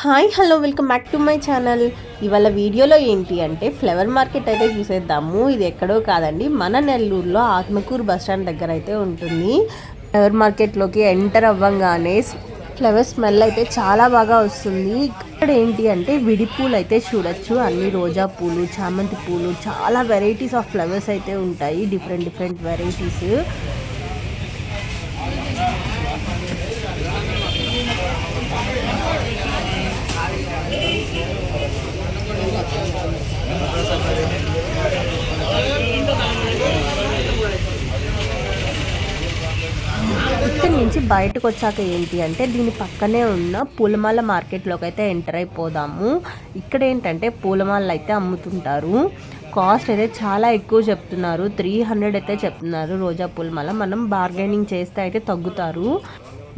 Hi hello welcome back to my channel. ఇవాళ వీడియోలో ఏంటి అంటే ఫ్లవర్ మార్కెట్ అయితే చూసేద్దాము. ఇది ఎక్కడో కాదండి మన నెల్లూరులో ఆత్మకూరు బస్టాండ్ దగ్గర అయితే ఉంటుంది. ఫ్లవర్ మార్కెట్లోకి ఎంటర్ అవ్వంగానే ఫ్లవర్ స్మెల్ అయితే చాలా బాగా వస్తుంది. ఇక్కడ ఏంటి అంటే విడి పూలు అయితే చూడొచ్చు. అన్ని రోజా పూలు చామంతి పూలు చాలా వెరైటీస్ ఆఫ్ ఫ్లవర్స్ అయితే ఉంటాయి. డిఫరెంట్ డిఫరెంట్ వెరైటీస్ ఇక్కడ నుంచి బయటకు వచ్చాక ఏంటి అంటే దీని పక్కనే ఉన్న పూలమాల మార్కెట్లోకి అయితే ఎంటర్ అయిపోదాము. ఇక్కడ ఏంటంటే పూలమాలలు అయితే అమ్ముతుంటారు. కాస్ట్ అయితే చాలా ఎక్కువ చెప్తున్నారు. త్రీ హండ్రెడ్ అయితే చెప్తున్నారు రోజా పూలమాల. మనం బార్గెనింగ్ చేస్తే అయితే తగ్గుతారు.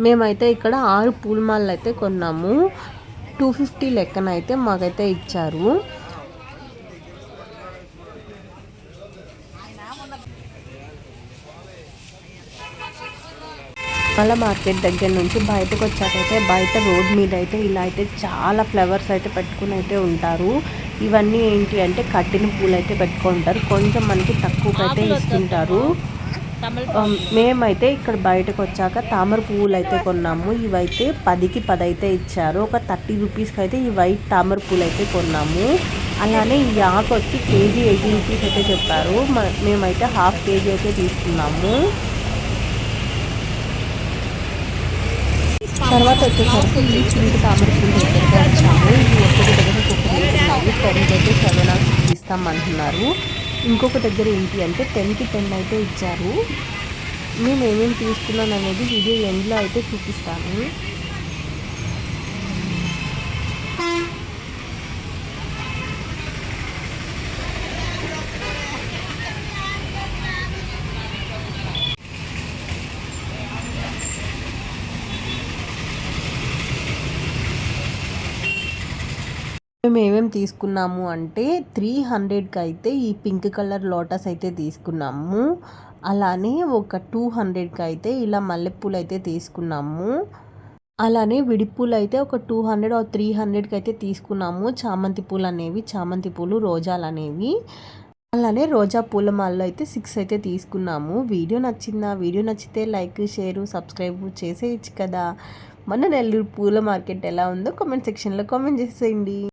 మేమైతే ఇక్కడ ఆరు పూలమాలలు అయితే కొన్నాము. టూ ఫిఫ్టీ లెక్కన అయితే మాకైతే ఇచ్చారు. మళ్ళీ మార్కెట్ దగ్గర నుంచి బయటకు వచ్చాకైతే బయట రోడ్ మీద అయితే ఇలా అయితే చాలా ఫ్లవర్స్ అయితే పెట్టుకుని అయితే ఉంటారు. ఇవన్నీ ఏంటి అంటే కట్టిన పూలు అయితే పెట్టుకుంటారు. కొంచెం మనకి తక్కువకైతే ఇస్తుంటారు. మేమైతే ఇక్కడ బయటకు వచ్చాక తామర పువ్వులు అయితే కొన్నాము. ఇవైతే పదికి పది అయితే ఇచ్చారు. ఒక థర్టీ రూపీస్కి అయితే ఈ వైట్ తామర పూలు అయితే కొన్నాము. అలానే ఈ ఆకు వచ్చి కేజీ ఎయిటీ రూపీస్ అయితే చెప్పారు. మేమైతే హాఫ్ కేజీ అయితే తీసుకున్నాము. తర్వాత వచ్చేసరికి ఈ పింక్ తామర పూలు దగ్గరికి వచ్చాము. ఇది ఒక్కటి దగ్గర ఒక్కొక్కటి టెన్ అయితే సెవెన్ ఇస్తామంటున్నారు ఇంకొక దగ్గర ఏంటి అంటే టెన్కి టెన్ అయితే ఇచ్చారు. నేను ఏమేమి తీసుకున్నాను అనేది వీడియో ఎండ్లో అయితే చూపిస్తాను. మేము ఏమేమి తీసుకున్నాము అంటే త్రీ హండ్రెడ్కి అయితే ఈ పింక్ కలర్ లోటస్ అయితే తీసుకున్నాము. అలానే ఒక టూ హండ్రెడ్కి అయితే ఇలా మల్లెపూలు అయితే తీసుకున్నాము. అలానే విడిపూలు అయితే ఒక టూ హండ్రెడ్ ఒక త్రీ హండ్రెడ్కి అయితే తీసుకున్నాము. చామంతి పూలు అనేవి చామంతి పూలు రోజాలు అనేవి. అలానే రోజా పూల మాల్లో అయితే సిక్స్ అయితే తీసుకున్నాము. వీడియో నచ్చిందా? వీడియో నచ్చితే లైక్ షేర్ సబ్స్క్రైబ్ చేసేయచ్చు కదా. మన నెల్లూరు పూల మార్కెట్ ఎలా ఉందో కామెంట్ సెక్షన్లో కామెంట్ చేసేయండి.